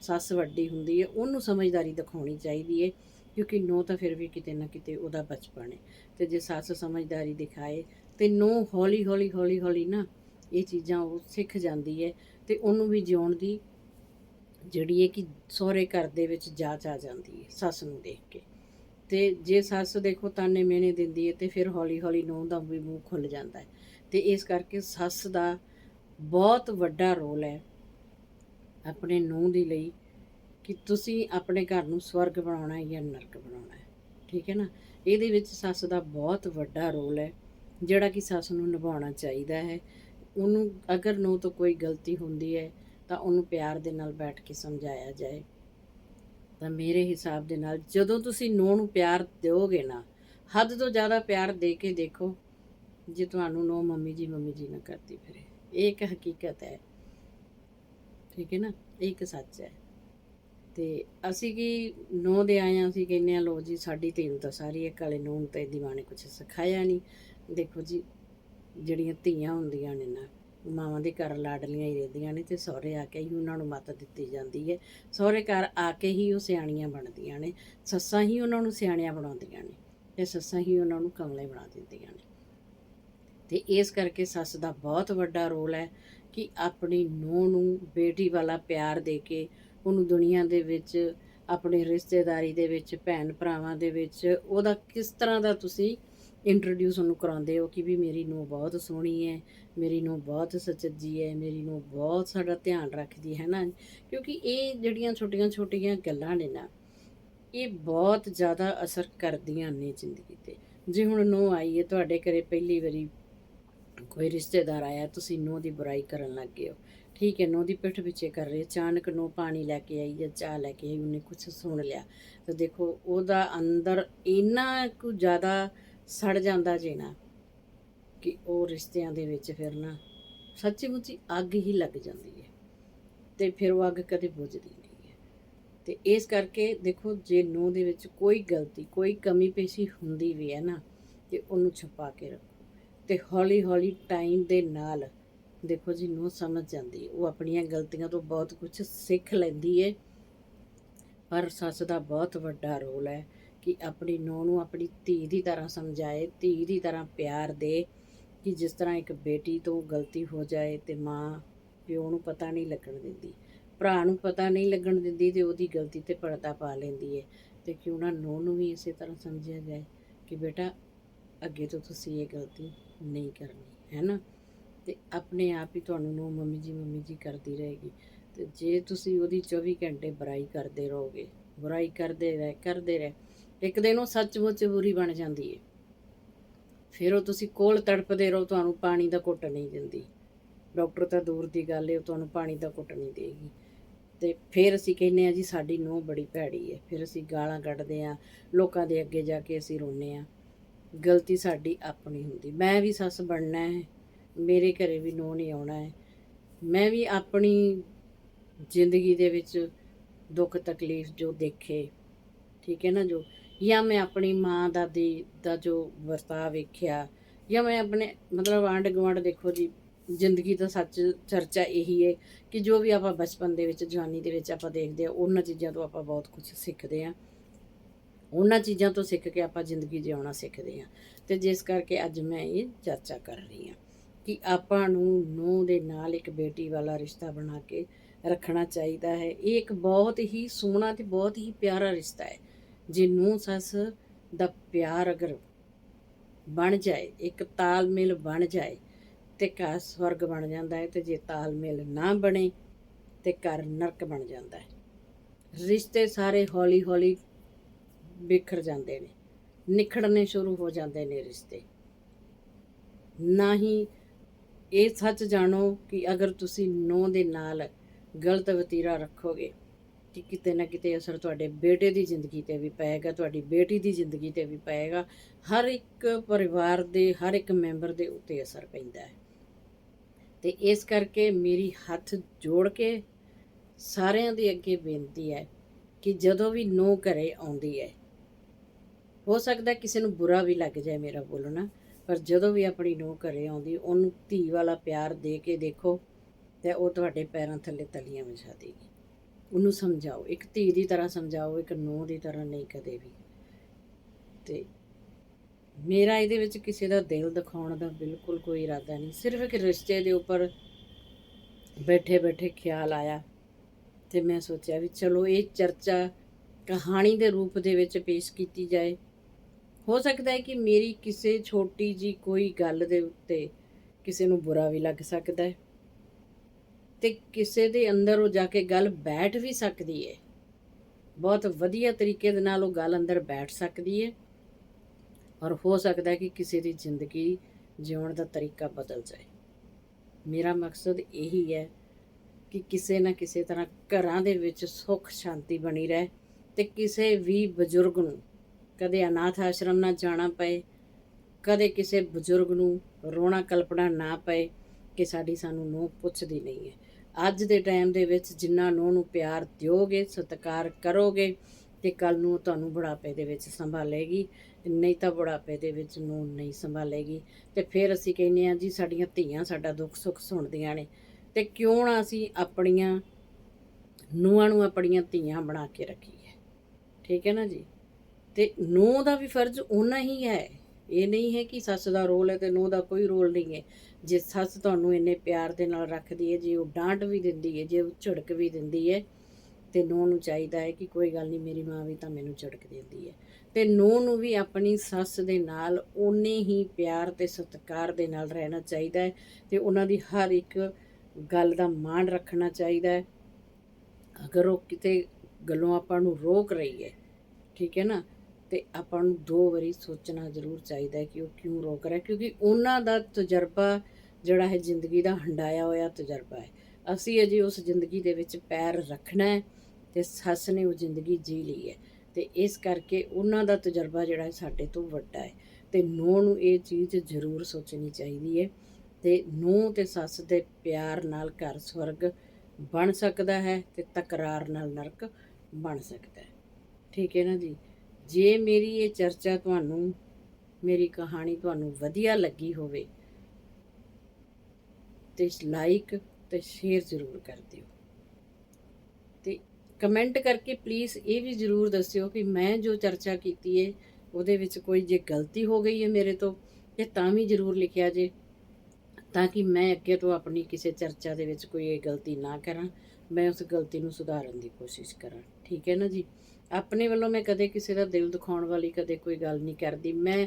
ਸੱਸ ਵੱਡੀ ਹੁੰਦੀ ਹੈ, ਉਹਨੂੰ ਸਮਝਦਾਰੀ ਦਿਖਾਉਣੀ ਚਾਹੀਦੀ ਹੈ। ਕਿਉਂਕਿ ਨੋ ਤਾਂ ਫਿਰ ਵੀ ਕਿਤੇ ਨਾ ਕਿਤੇ ਉਹਦਾ ਬਚਪਨ ਹੈ। ਤੇ ਜੇ ਸੱਸ ਸਮਝਦਾਰੀ ਦਿਖਾਏ, ਤੇ ਨੋ ਹੌਲੀ ਹੌਲੀ ਹੌਲੀ ਹੌਲੀ ਨਾ ਇਹ ਚੀਜ਼ਾਂ ਉਹ ਸਿੱਖ ਜਾਂਦੀ ਹੈ ਤੇ ਉਹਨੂੰ ਵੀ ਜਿਉਣ ਦੀ ਜਿਹੜੀ ਹੈ ਕਿ ਸਹੁਰੇ ਘਰ ਦੇ ਵਿੱਚ ਜਾਚ ਆ ਜਾਂਦੀ ਹੈ ਸੱਸ ਨੂੰ ਦੇਖ ਕੇ। ਤੇ ਜੇ ਸੱਸ ਦੇਖੋ ਤਾਨੇ ਮਿਹਣੇ ਦਿੰਦੀ ਹੈ ਤੇ ਫਿਰ ਹੌਲੀ ਹੌਲੀ ਨੂੰਹ ਦਾ ਵੀ ਮੂੰਹ ਖੁੱਲ ਜਾਂਦਾ ਹੈ। ਤੇ ਇਸ ਕਰਕੇ ਸੱਸ ਦਾ ਬਹੁਤ ਵੱਡਾ ਰੋਲ ਹੈ ਆਪਣੇ ਨੂੰਹ ਦੇ ਲਈ ਕਿ ਤੁਸੀਂ ਆਪਣੇ ਘਰ ਨੂੰ ਸਵਰਗ ਬਣਾਉਣਾ ਹੈ ਜਾਂ ਨਰਕ ਬਣਾਉਣਾ ਹੈ। ਠੀਕ ਹੈ ਨਾ? ਇਹਦੇ ਵਿੱਚ ਸੱਸ ਦਾ ਬਹੁਤ ਵੱਡਾ ਰੋਲ ਹੈ, ਜਿਹੜਾ ਕਿ ਸੱਸ ਨੂੰ ਨਿਭਾਉਣਾ ਚਾਹੀਦਾ ਹੈ। ਉਹਨੂੰ ਅਗਰ ਨੂੰਹ ਤੋਂ ਕੋਈ ਗਲਤੀ ਹੁੰਦੀ ਹੈ, ਤਾਂ ਉਹਨੂੰ ਪਿਆਰ ਦੇ ਨਾਲ ਬੈਠ ਕੇ ਸਮਝਾਇਆ ਜਾਏ। ਤਾਂ ਮੇਰੇ ਹਿਸਾਬ ਦੇ ਨਾਲ ਜਦੋਂ ਤੁਸੀਂ ਨੂੰਹ ਨੂੰ ਪਿਆਰ ਦਿਓਗੇ ਨਾ, ਹੱਦ ਤੋਂ ਜ਼ਿਆਦਾ ਪਿਆਰ ਦੇ ਕੇ ਦੇਖੋ, ਜੇ ਤੁਹਾਨੂੰ ਨੂੰਹ ਮੰਮੀ ਜੀ ਮੰਮੀ ਜੀ ਨਾ ਕਰਦੀ ਫਿਰੇ। ਇਹ ਇੱਕ ਹਕੀਕਤ ਹੈ। ਠੀਕ ਹੈ ਨਾ? ਇਹ ਇੱਕ ਸੱਚ ਹੈ। ਤੇ ਅਸੀਂ ਕੀ ਨੂੰਹ ਦੇ ਆਏ ਹਾਂ, ਅਸੀਂ ਕਹਿੰਦੇ ਆ ਲੋ ਜੀ, ਸਾਡੀ ਧੀ ਨੂੰ ਤਾਂ ਸਾਰੀ ਇੱਕ ਵਾਲੇ ਨੂੰਹ ਤੇ ਦੀਵਾਨੇ ਕੁਝ ਸਿਖਾਇਆ ਨਹੀਂ ਦੇਖੋ ਜੀ, ਜਿਹੜੀਆਂ ਧੀਆਂ ਹੁੰਦੀਆਂ ਨੇ ਨਾ, ਮਾਵਾਂ ਦੇ ਘਰ ਲਾਡਲੀਆਂ ਹੀ ਰਹਿੰਦੀਆਂ ਨੇ ਤੇ ਸਹੁਰੇ ਆ ਕੇ ਹੀ ਉਹਨਾਂ ਨੂੰ ਮੱਤ ਦਿੱਤੀ ਜਾਂਦੀ ਹੈ। ਸਹੁਰੇ ਘਰ ਆ ਕੇ ਹੀ ਉਹ ਸਿਆਣੀਆਂ ਬਣਦੀਆਂ ਨੇ, ਸੱਸਾਂ ਹੀ ਉਹਨਾਂ ਨੂੰ ਸਿਆਣੀਆਂ ਬਣਾਉਂਦੀਆਂ ਨੇ ਤੇ ਸੱਸਾਂ ਹੀ ਉਹਨਾਂ ਨੂੰ ਕਮਲੇ ਬਣਾ ਦਿੰਦੀਆਂ ਨੇ। ਤੇ ਇਸ ਕਰਕੇ ਸੱਸ ਦਾ ਬਹੁਤ ਵੱਡਾ ਰੋਲ ਹੈ ਕਿ ਆਪਣੀ ਨੂੰਹ ਨੂੰ ਬੇਟੀ ਵਾਲਾ ਪਿਆਰ ਦੇ ਕੇ ਉਹਨੂੰ ਦੁਨੀਆ ਦੇ ਵਿੱਚ, ਆਪਣੇ ਰਿਸ਼ਤੇਦਾਰੀ ਦੇ ਵਿੱਚ, ਭੈਣ ਭਰਾਵਾਂ ਦੇ ਵਿੱਚ, ਉਹਦਾ ਕਿਸ ਤਰ੍ਹਾਂ ਦਾ ਤੁਸੀਂ ਇੰਟਰੋਡਿਊਸ ਉਹਨੂੰ ਕਰਾਉਂਦੇ ਹੋ ਕਿ ਵੀ ਮੇਰੀ ਨੂੰਹ ਬਹੁਤ ਸੋਹਣੀ ਹੈ, ਮੇਰੀ ਨੂੰਹ ਬਹੁਤ ਸੱਚੀ ਹੈ, ਮੇਰੀ ਨੂੰਹ ਬਹੁਤ ਸਾਡਾ ਧਿਆਨ ਰੱਖਦੀ ਹੈ ਨਾ? ਕਿਉਂਕਿ ਇਹ ਜਿਹੜੀਆਂ ਛੋਟੀਆਂ ਛੋਟੀਆਂ ਗੱਲਾਂ ਨੇ ਨਾ, ਇਹ ਬਹੁਤ ਜ਼ਿਆਦਾ ਅਸਰ ਕਰਦੀਆਂ ਨੇ ਜ਼ਿੰਦਗੀ ਤੇ। ਜੇ ਹੁਣ ਨੂੰਹ ਆਈ ਹੈ, ਤੁਹਾਡੇ ਘਰੇ ਪਹਿਲੀ ਵਾਰੀ ਕੋਈ ਰਿਸ਼ਤੇਦਾਰ ਆਇਆ, ਤੁਸੀਂ ਨੂੰਹ ਦੀ ਬੁਰਾਈ ਕਰਨ ਲੱਗ ਗਏ ਹੋ ਠੀਕ ਹੈ ਨੂੰਹ ਦੀ ਪਿੱਠ ਪਿੱਛੇ ਕਰ ਰਹੇ ਅਚਾਨਕ ਨੂੰਹ ਪਾਣੀ ਲੈ ਕੇ ਆਈ ਜਾਂ ਚਾਹ ਲੈ ਕੇ ਆਈ, ਉਹਨੇ ਕੁਝ ਸੁਣ ਲਿਆ। ਤਾਂ ਦੇਖੋ, ਉਹਦਾ ਅੰਦਰ ਇੰਨਾ ਕੁ ਜ਼ਿਆਦਾ ਸੜ ਜਾਂਦਾ ਜੇ ਨਾ ਕਿ ਉਹ ਰਿਸ਼ਤਿਆਂ ਦੇ ਵਿੱਚ ਫਿਰ ਨਾ ਸੱਚੀ ਮੁੱਚੀ ਅੱਗ ਹੀ ਲੱਗ ਜਾਂਦੀ ਹੈ ਤੇ ਫਿਰ ਉਹ ਅੱਗ ਕਦੇ ਬੁਝਦੀ ਨਹੀਂ ਹੈ। ਤੇ ਇਸ ਕਰਕੇ ਦੇਖੋ, ਜੇ ਨੂੰਹ ਦੇ ਵਿੱਚ ਕੋਈ ਗਲਤੀ, ਕੋਈ ਕਮੀ ਪੇਸ਼ੀ ਹੁੰਦੀ ਵੀ ਹੈ ਨਾ, ਤੇ ਉਹਨੂੰ ਛੁਪਾ ਕੇ ਰੱਖੋ। ਤੇ ਹੌਲੀ ਹੌਲੀ ਟਾਈਮ ਦੇ ਨਾਲ ਦੇਖੋ ਜੀ, ਨੂੰ ਸਮਝ ਜਾਂਦੀ ਉਹ ਆਪਣੀਆਂ ਗਲਤੀਆਂ ਤੋਂ ਬਹੁਤ ਕੁਝ ਸਿੱਖ ਲੈਂਦੀ ਹੈ। ਪਰ ਸੱਸ ਦਾ ਬਹੁਤ ਵੱਡਾ ਰੋਲ ਹੈ ਕਿ ਆਪਣੀ ਨੂੰਹ ਨੂੰ ਆਪਣੀ ਧੀ ਦੀ ਤਰ੍ਹਾਂ ਸਮਝਾਏ, ਧੀ ਦੀ ਤਰ੍ਹਾਂ ਪਿਆਰ ਦੇ ਕਿ ਜਿਸ ਤਰ੍ਹਾਂ ਇੱਕ ਬੇਟੀ ਤੋਂ ਗਲਤੀ ਹੋ ਜਾਏ ਤੇ ਮਾਂ, ਪਿਓ ਨੂੰ ਪਤਾ ਨਹੀਂ ਲੱਗਣ ਦਿੰਦੀ। ਭਰਾ ਨੂੰ ਪਤਾ ਨਹੀਂ ਲੱਗਣ ਦਿੰਦੀ ਤੇ ਉਹਦੀ ਗਲਤੀ ਤੇ ਪਰਦਾ ਪਾ ਲੈਂਦੀ ਹੈ। ਤੇ ਕਿਉਂ ਨਾ ਨੂੰਹ ਨੂੰ ਵੀ ਇਸੇ ਤਰ੍ਹਾਂ ਸਮਝਿਆ ਜਾਏ ਕਿ ਬੇਟਾ, ਅੱਗੇ ਤੋਂ ਤੁਸੀਂ ਇਹ ਗਲਤੀ ਨਹੀਂ ਕਰਨੀ, ਹੈ ਨਾ? ਤੇ ਆਪਣੇ ਆਪ ਹੀ ਤੁਹਾਨੂੰ ਨੂੰ ਮੰਮੀ ਜੀ ਮੰਮੀ ਜੀ ਕਰਦੀ ਰਹੇਗੀ। ਤੇ ਜੇ ਤੁਸੀਂ ਉਹਦੀ 24 ਘੰਟੇ ਬੁਰਾਈ ਕਰਦੇ ਰਹੋਗੇ, ਬੁਰਾਈ ਕਰਦੇ ਰਹਿ ਕਰਦੇ ਰਹਿ, ਇੱਕ ਦਿਨ ਉਹ ਸੱਚਮੁੱਚ ਬੁਰੀ ਬਣ ਜਾਂਦੀ ਹੈ ਫਿਰ ਉਹ ਤੁਸੀਂ ਕੋਲ ਤੜਪਦੇ ਰਹੋ, ਤੁਹਾਨੂੰ ਪਾਣੀ ਦਾ ਘੁੱਟ ਨਹੀਂ ਦਿੰਦੀ। ਡਾਕਟਰ ਤਾਂ ਦੂਰ ਦੀ ਗੱਲ ਹੈ ਉਹ ਤੁਹਾਨੂੰ ਪਾਣੀ ਦਾ ਘੁੱਟ ਨਹੀਂ ਦੇਗੀ। ਤੇ ਫਿਰ ਅਸੀਂ ਕਹਿੰਦੇ ਆ ਜੀ, ਸਾਡੀ ਨੂੰਹ ਬੜੀ ਭੈੜੀ ਹੈ ਫਿਰ ਅਸੀਂ ਗਾਲਾਂ ਕੱਢਦੇ ਆ ਲੋਕਾਂ ਦੇ ਅੱਗੇ ਜਾ ਕੇ ਅਸੀਂ ਰੋਨੇ ਆ ਗਲਤੀ ਸਾਡੀ ਆਪਣੀ ਹੁੰਦੀ। ਮੈਂ ਵੀ ਸੱਸ ਬਣਨਾ ਹੈ। ਮੇਰੇ ਘਰੇ ਵੀ ਨੂੰਹ ਨਹੀਂ ਆਉਣਾ ਹੈ। ਮੈਂ ਵੀ ਆਪਣੀ ਜ਼ਿੰਦਗੀ ਦੇ ਵਿੱਚ ਦੁੱਖ ਤਕਲੀਫ ਜੋ ਦੇਖੇ, ਠੀਕ ਹੈ ਨਾ ਜੋ, ਜਾਂ ਮੈਂ ਆਪਣੀ ਮਾਂ ਦਾਦੀ ਦਾ ਜੋ ਵਰਤਾਅ ਵੇਖਿਆ, ਜਾਂ ਮੈਂ ਆਪਣੇ ਮਤਲਬ ਆਂਢ ਗੁਆਂਢ ਦੇਖੋ ਜੀ, ਜ਼ਿੰਦਗੀ ਦਾ ਸੱਚ ਚਰਚਾ ਇਹੀ ਹੈ ਕਿ ਜੋ ਵੀ ਆਪਾਂ ਬਚਪਨ ਦੇ ਵਿੱਚ, ਜਵਾਨੀ ਦੇ ਵਿੱਚ ਆਪਾਂ ਦੇਖਦੇ ਆ ਉਹਨਾਂ ਚੀਜ਼ਾਂ ਤੋਂ ਆਪਾਂ ਬਹੁਤ ਕੁਝ ਸਿੱਖਦੇ ਆ ਉਹਨਾਂ ਚੀਜ਼ਾਂ ਤੋਂ ਸਿੱਖ ਕੇ ਆਪਾਂ ਜ਼ਿੰਦਗੀ ਜਿਉਣਾ ਸਿੱਖਦੇ ਆ ਤੇ ਜਿਸ ਕਰਕੇ ਅੱਜ ਮੈਂ ਇਹ ਚਰਚਾ ਕਰ ਰਹੀ ਹਾਂ। ਕਿ ਆਪਾਂ ਨੂੰ ਨੂੰਹ ਦੇ ਨਾਲ ਇੱਕ ਬੇਟੀ ਵਾਲਾ ਰਿਸ਼ਤਾ ਬਣਾ ਕੇ ਰੱਖਣਾ ਚਾਹੀਦਾ ਹੈ। ਇਹ ਇੱਕ ਬਹੁਤ ਹੀ ਸੋਹਣਾ ਤੇ ਬਹੁਤ ਹੀ ਪਿਆਰਾ ਰਿਸ਼ਤਾ ਹੈ। ਜੇ ਨੂੰਹ ਸੱਸ ਦਾ ਪਿਆਰ ਅਗਰ ਬਣ ਜਾਏ, ਇੱਕ ਤਾਲਮੇਲ ਬਣ ਜਾਏ, ਤੇ ਘਰ ਸਵਰਗ ਬਣ ਜਾਂਦਾ ਹੈ ਤੇ ਜੇ ਤਾਲਮੇਲ ਨਾ ਬਣੇ, ਤੇ ਘਰ ਨਰਕ ਬਣ ਜਾਂਦਾ ਹੈ। ਰਿਸ਼ਤੇ ਸਾਰੇ ਹੌਲੀ ਹੌਲੀ ਬਿਖਰ ਜਾਂਦੇ ਨੇ, ਨਿਖੜਨੇ ਸ਼ੁਰੂ ਹੋ ਜਾਂਦੇ ਨੇ ਰਿਸ਼ਤੇ। ਨਾ ਹੀ ਇਹ ਸੱਚ ਜਾਣੋ ਕਿ ਅਗਰ ਤੁਸੀਂ ਨੌ ਦੇ ਨਾਲ ਗਲਤ ਵਤੀਰਾ ਰੱਖੋਗੇ ਕਿ ਕਿਤੇ ਨਾ ਕਿਤੇ ਅਸਰ ਤੁਹਾਡੇ ਬੇਟੇ ਦੀ ਜ਼ਿੰਦਗੀ ਤੇ ਵੀ ਪਏਗਾ, ਤੁਹਾਡੀ ਬੇਟੀ ਦੀ ਜ਼ਿੰਦਗੀ ਤੇ ਵੀ ਪਏਗਾ, ਹਰ ਇੱਕ ਪਰਿਵਾਰ ਦੇ, ਹਰ ਇੱਕ ਮੈਂਬਰ ਦੇ ਉੱਤੇ ਅਸਰ ਪੈਂਦਾ ਹੈ। ਤੇ ਇਸ ਕਰਕੇ ਮੇਰੀ ਹੱਥ ਜੋੜ ਕੇ ਸਾਰਿਆਂ ਦੇ ਅੱਗੇ ਬੇਨਤੀ ਹੈ ਕਿ ਜਦੋਂ ਵੀ ਨੋ ਘਰੇ ਆਉਂਦੀ ਹੈ, ਹੋ ਸਕਦਾ ਕਿਸੇ ਨੂੰ ਬੁਰਾ ਵੀ ਲੱਗ ਜਾਏ ਮੇਰਾ ਬੋਲਣਾ ਪਰ ਜਦੋਂ ਵੀ ਆਪਣੀ ਨੋ ਘਰੇ ਆਉਂਦੀ, ਉਹਨੂੰ ਧੀ ਵਾਲਾ ਪਿਆਰ ਦੇ ਕੇ ਦੇਖੋ ਤੇ ਉਹ ਤੁਹਾਡੇ ਪੈਰਾਂ ਥੱਲੇ ਤਲੀਆਂ ਵਿਛਾ ਦੇਗੀ। ਉਹਨੂੰ ਸਮਝਾਓ, ਇੱਕ ਧੀ ਦੀ ਤਰ੍ਹਾਂ ਸਮਝਾਓ, ਇੱਕ ਨੂੰਹ ਦੀ ਤਰ੍ਹਾਂ ਨਹੀਂ ਕਦੇ ਵੀ। ਤੇ ਮੇਰਾ ਇਹਦੇ ਵਿੱਚ ਕਿਸੇ ਦਾ ਦਿਲ ਦਿਖਾਉਣ ਦਾ ਬਿਲਕੁਲ ਕੋਈ ਇਰਾਦਾ ਨਹੀਂ। ਸਿਰਫ ਇੱਕ ਰਿਸ਼ਤੇ ਦੇ ਉੱਪਰ ਬੈਠੇ ਬੈਠੇ ਖਿਆਲ ਆਇਆ ਤੇ ਮੈਂ ਸੋਚਿਆ ਵੀ ਚਲੋ ਇਹ ਚਰਚਾ ਕਹਾਣੀ ਦੇ ਰੂਪ ਦੇ ਵਿੱਚ ਪੇਸ਼ ਕੀਤੀ ਜਾਏ। ਹੋ ਸਕਦਾ ਹੈ ਕਿ ਮੇਰੀ ਕਿਸੇ ਛੋਟੀ ਜੀ ਕੋਈ ਗੱਲ ਦੇ ਉੱਤੇ ਕਿਸੇ ਨੂੰ ਬੁਰਾ ਵੀ ਲੱਗ ਸਕਦਾ ਹੈ ਤੇ ਕਿਸੇ ਦੇ ਅੰਦਰ ਉਹ ਜਾ ਕੇ ਗੱਲ ਬੈਠ ਵੀ ਸਕਦੀ ਹੈ। ਬਹੁਤ ਵਧੀਆ ਤਰੀਕੇ ਦੇ ਨਾਲ ਉਹ ਗੱਲ ਅੰਦਰ ਬੈਠ ਸਕਦੀ ਹੈ ਔਰ ਹੋ ਸਕਦਾ ਹੈ ਕਿ ਕਿਸੇ ਦੀ ਜ਼ਿੰਦਗੀ ਜਿਉਣ ਦਾ ਤਰੀਕਾ ਬਦਲ ਜਾਏ। ਮੇਰਾ ਮਕਸਦ ਇਹੀ ਹੈ ਕਿ ਕਿਸੇ ਨਾ ਕਿਸੇ ਤਰ੍ਹਾਂ ਘਰਾਂ ਦੇ ਵਿੱਚ ਸੁੱਖ ਸ਼ਾਂਤੀ ਬਣੀ ਰਹੇ ਤੇ ਕਿਸੇ ਵੀ ਬਜ਼ੁਰਗ ਨੂੰ ਕਦੇ ਅਨਾਥ ਆਸ਼ਰਮ ਨਾ ਜਾਣਾ ਪਏ, ਕਦੇ ਕਿਸੇ ਬਜ਼ੁਰਗ ਨੂੰ ਰੋਣਾ ਕਲਪਣਾ ਨਾ ਪਏ ਕਿ ਸਾਡੀ ਸਾਨੂੰ ਨੂੰ ਪੁੱਛਦੀ ਨਹੀਂ ਹੈ। ਅੱਜ ਦੇ ਟਾਈਮ ਦੇ ਵਿੱਚ ਜਿੰਨਾ ਨੂੰ ਨੂੰ ਪਿਆਰ ਦਿਓਗੇ, ਸਤਿਕਾਰ ਕਰੋਗੇ, ਤੇ ਕੱਲ ਨੂੰ ਤੁਹਾਨੂੰ ਬੁਢਾਪੇ ਦੇ ਵਿੱਚ ਸੰਭਾਲੇਗੀ। ਨਹੀਂ ਤਾਂ ਬੁਢਾਪੇ ਦੇ ਵਿੱਚ ਨੂੰ ਨਹੀਂ ਸੰਭਾਲੇਗੀ। ਤੇ ਫਿਰ ਅਸੀਂ ਕਹਿੰਦੇ ਆ ਜੀ, ਸਾਡੀਆਂ ਧੀਆਂ ਸਾਡਾ ਦੁੱਖ ਸੁੱਖ ਸੁਣਦੀਆਂ ਨੇ। ਤੇ ਕਿਉਂ ਨਾ ਅਸੀਂ ਆਪਣੀਆਂ ਨੂੰਹਾਂ ਨੂੰ ਆਪਣੀਆਂ ਧੀਆਂ ਬਣਾ ਕੇ ਰੱਖੀਏ? ਠੀਕ ਹੈ ਨਾ ਜੀ? ਤੇ ਨੂੰਹ ਦਾ ਵੀ ਫਰਜ਼ ਓਨਾ ਹੀ ਹੈ। ਇਹ ਨਹੀਂ ਹੈ ਕਿ ਸੱਸ ਦਾ ਰੋਲ ਹੈ ਤੇ ਨੂੰਹ ਦਾ ਕੋਈ ਰੋਲ ਨਹੀਂ ਹੈ। ਜੇ ਸੱਸ ਤੁਹਾਨੂੰ ਇੰਨੇ ਪਿਆਰ ਦੇ ਨਾਲ ਰੱਖਦੀ ਹੈ, ਜੇ ਉਹ ਡਾਂਟ ਵੀ ਦਿੰਦੀ ਹੈ, ਜੇ ਉਹ ਝੜਕ ਵੀ ਦਿੰਦੀ ਹੈ, ਤੇ ਨੂੰਹ ਨੂੰ ਚਾਹੀਦਾ ਹੈ ਕਿ ਕੋਈ ਗੱਲ ਨਹੀਂ, ਮੇਰੀ ਮਾਂ ਵੀ ਤਾਂ ਮੈਨੂੰ ਝੜਕ ਦਿੰਦੀ ਹੈ। ਤੇ ਨੂੰਹ ਨੂੰ ਵੀ ਆਪਣੀ ਸੱਸ ਦੇ ਨਾਲ ਓਨੇ ਹੀ ਪਿਆਰ ਤੇ ਸਤਿਕਾਰ ਦੇ ਨਾਲ ਰਹਿਣਾ ਚਾਹੀਦਾ ਹੈ ਤੇ ਉਹਨਾਂ ਦੀ ਹਰ ਇੱਕ ਗੱਲ ਦਾ ਮਾਣ ਰੱਖਣਾ ਚਾਹੀਦਾ ਹੈ। ਅਗਰ ਉਹ ਕਿਤੇ ਗੱਲੋਂ ਆਪਾਂ ਨੂੰ ਰੋਕ ਰਹੀ ਹੈ, ਠੀਕ ਹੈ ਨਾ? ਤੇ ਆਪਾਂ ਨੂੰ ਦੋ ਵਾਰੀ ਸੋਚਣਾ ਜ਼ਰੂਰ ਚਾਹੀਦਾ ਹੈ ਕਿ ਉਹ ਕਿਉਂ ਰੋਕ ਰਿਹਾ ਕਿਉਂਕਿ ਉਹਨਾਂ ਦਾ ਤਜਰਬਾ ਜਿਹੜਾ ਹੈ ਜ਼ਿੰਦਗੀ ਦਾ ਹੰਡਾਇਆ ਹੋਇਆ ਤਜਰਬਾ ਹੈ। ਅਸੀਂ ਅਜੇ ਉਸ ਜ਼ਿੰਦਗੀ ਦੇ ਵਿੱਚ ਪੈਰ ਰੱਖਣਾ ਹੈ ਤੇ ਸੱਸ ਨੇ ਉਹ ਜ਼ਿੰਦਗੀ ਜੀ ਲਈ ਹੈ ਤੇ ਇਸ ਕਰਕੇ ਉਹਨਾਂ ਦਾ ਤਜਰਬਾ ਜਿਹੜਾ ਹੈ ਸਾਡੇ ਤੋਂ ਵੱਡਾ ਹੈ ਤੇ ਨੂੰਹ ਨੂੰ ਇਹ ਚੀਜ਼ ਜ਼ਰੂਰ ਸੋਚਣੀ ਚਾਹੀਦੀ ਹੈ ਤੇ ਨੂੰਹ ਤੇ ਸੱਸ ਦੇ ਪਿਆਰ ਨਾਲ ਘਰ ਸਵਰਗ ਬਣ ਸਕਦਾ ਹੈ ਤੇ ਤਕਰਾਰ ਨਾਲ ਨਰਕ ਬਣ ਸਕਦਾ ਹੈ। ਠੀਕ ਹੈ ਨਾ ਜੀ? ਜੇ ਮੇਰੀ ਇਹ ਚਰਚਾ ਤੁਹਾਨੂੰ, ਮੇਰੀ ਕਹਾਣੀ ਤੁਹਾਨੂੰ ਵਧੀਆ ਲੱਗੀ ਹੋਵੇ, ਤੇ ਲਾਈਕ ਤੇ ਸ਼ੇਅਰ ਜ਼ਰੂਰ ਕਰ ਦਿਓ। ਤੇ ਕਮੈਂਟ ਕਰਕੇ ਪਲੀਜ਼ ਇਹ ਵੀ ਜ਼ਰੂਰ ਦੱਸਿਓ ਕਿ ਮੈਂ ਜੋ ਚਰਚਾ ਕੀਤੀ ਹੈ ਉਹਦੇ ਵਿੱਚ ਕੋਈ ਜੇ ਗਲਤੀ ਹੋ ਗਈ ਹੈ ਮੇਰੇ ਤੋਂ, ਇਹ ਤਾਂ ਵੀ ਜ਼ਰੂਰ ਲਿਖਿਆ ਜੇ, ਤਾਂ ਕਿ ਮੈਂ ਅੱਗੇ ਤੋਂ ਆਪਣੀ ਕਿਸੇ ਚਰਚਾ ਦੇ ਵਿੱਚ ਕੋਈ ਇਹ ਗਲਤੀ ਨਾ ਕਰਾਂ, ਮੈਂ ਉਸ ਗਲਤੀ ਨੂੰ ਸੁਧਾਰਨ ਦੀ ਕੋਸ਼ਿਸ਼ ਕਰਾਂ। ਠੀਕ ਹੈ ਨਾ ਜੀ? ਆਪਣੇ ਵੱਲੋਂ ਮੈਂ ਕਦੇ ਕਿਸੇ ਦਾ ਦਿਲ ਦਿਖਾਉਣ ਵਾਲੀ ਕਦੇ ਕੋਈ ਗੱਲ ਨਹੀਂ ਕਰਦੀ। ਮੈਂ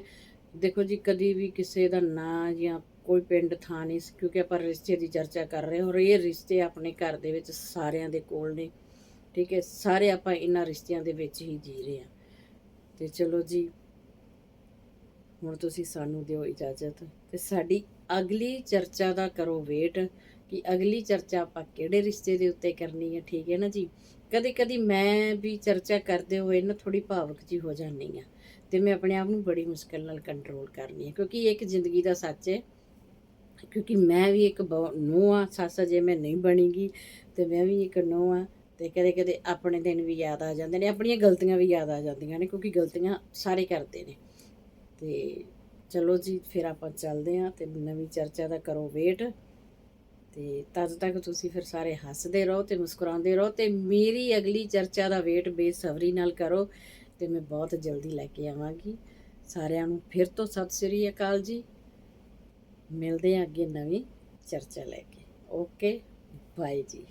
ਦੇਖੋ ਜੀ, ਕਦੀ ਵੀ ਕਿਸੇ ਦਾ ਨਾਂ ਜਾਂ ਕੋਈ ਪਿੰਡ, ਥਾਂ ਨਹੀਂ ਕਿਉਂਕਿ ਆਪਾਂ ਰਿਸ਼ਤੇ ਦੀ ਚਰਚਾ ਕਰ ਰਹੇ ਹਾਂ ਔਰ ਇਹ ਰਿਸ਼ਤੇ ਆਪਣੇ ਘਰ ਦੇ ਵਿੱਚ ਸਾਰਿਆਂ ਦੇ ਕੋਲ ਨੇ। ਠੀਕ ਹੈ, ਸਾਰੇ ਆਪਾਂ ਇਹਨਾਂ ਰਿਸ਼ਤਿਆਂ ਦੇ ਵਿੱਚ ਹੀ ਜੀ ਰਹੇ ਹਾਂ। ਤੇ ਚਲੋ ਜੀ, ਹੁਣ ਤੁਸੀਂ ਸਾਨੂੰ ਦਿਓ ਇਜਾਜ਼ਤ ਤੇ ਸਾਡੀ ਅਗਲੀ ਚਰਚਾ ਦਾ ਕਰੋ ਵੇਟ। ਕਿ ਅਗਲੀ ਚਰਚਾ ਆਪਾਂ ਕਿਹੜੇ ਰਿਸ਼ਤੇ ਦੇ ਉੱਤੇ ਕਰਨੀ ਹੈ, ਠੀਕ ਹੈ ਨਾ ਜੀ? ਕਦੇ ਕਦੇ ਮੈਂ ਵੀ ਚਰਚਾ ਕਰਦੇ ਹੋਏ ਨਾ ਥੋੜੀ ਭਾਵਕ ਜੀ ਹੋ ਜਾਂਦੀ ਆ ਤੇ ਮੈਂ ਆਪਣੇ ਆਪ ਨੂੰ ਬੜੀ ਮੁਸ਼ਕਲ ਨਾਲ ਕੰਟਰੋਲ ਕਰਨੀ ਹੈ ਕਿਉਂਕਿ ਇਹ ਇੱਕ ਜ਼ਿੰਦਗੀ ਦਾ ਸੱਚ ਹੈ। ਕਿਉਂਕਿ ਮੈਂ ਵੀ ਇੱਕ ਨੂੰਹ ਆ ਸੱਸ ਜੇ ਮੈਂ ਨਹੀਂ ਬਣੀਗੀ ਤੇ ਮੈਂ ਵੀ ਇੱਕ ਨੂੰਹ ਆ ਤੇ ਕਦੇ ਕਦੇ ਆਪਣੇ ਦਿਨ ਵੀ ਯਾਦ ਆ ਜਾਂਦੇ ਨੇ, ਆਪਣੀਆਂ ਗਲਤੀਆਂ ਵੀ ਯਾਦ ਆ ਜਾਂਦੀਆਂ ਨੇ ਕਿਉਂਕਿ ਗਲਤੀਆਂ ਸਾਰੇ ਕਰਦੇ ਨੇ। ਤੇ ਚਲੋ ਜੀ, ਫਿਰ ਆਪਾਂ ਚੱਲਦੇ ਆਂ ਤੇ ਨਵੀਂ ਚਰਚਾ ਦਾ ਕਰੋ ਵੇਟ। ਤੇ ਤਦ ਤੱਕ ਤੁਸੀਂ ਫਿਰ ਸਾਰੇ ਹੱਸਦੇ ਰਹੋ ਤੇ ਮੁਸਕਰਾਉਂਦੇ ਰਹੋ ਤੇ ਮੇਰੀ ਅਗਲੀ ਚਰਚਾ ਦਾ ਵੇਟ ਬੇਸਬਰੀ ਨਾਲ ਕਰੋ ਤੇ ਮੈਂ ਬਹੁਤ ਜਲਦੀ ਲੈ ਕੇ ਆਵਾਂਗੀ। ਸਾਰਿਆਂ ਨੂੰ ਫਿਰ ਤੋਂ ਸਤਿ ਸ੍ਰੀ ਅਕਾਲ ਜੀ। ਮਿਲਦੇ ਆਂ ਅੱਗੇ ਨਵੀਂ ਚਰਚਾ ਲੈ ਕੇ। ਓਕੇ ਬਾਏ ਜੀ।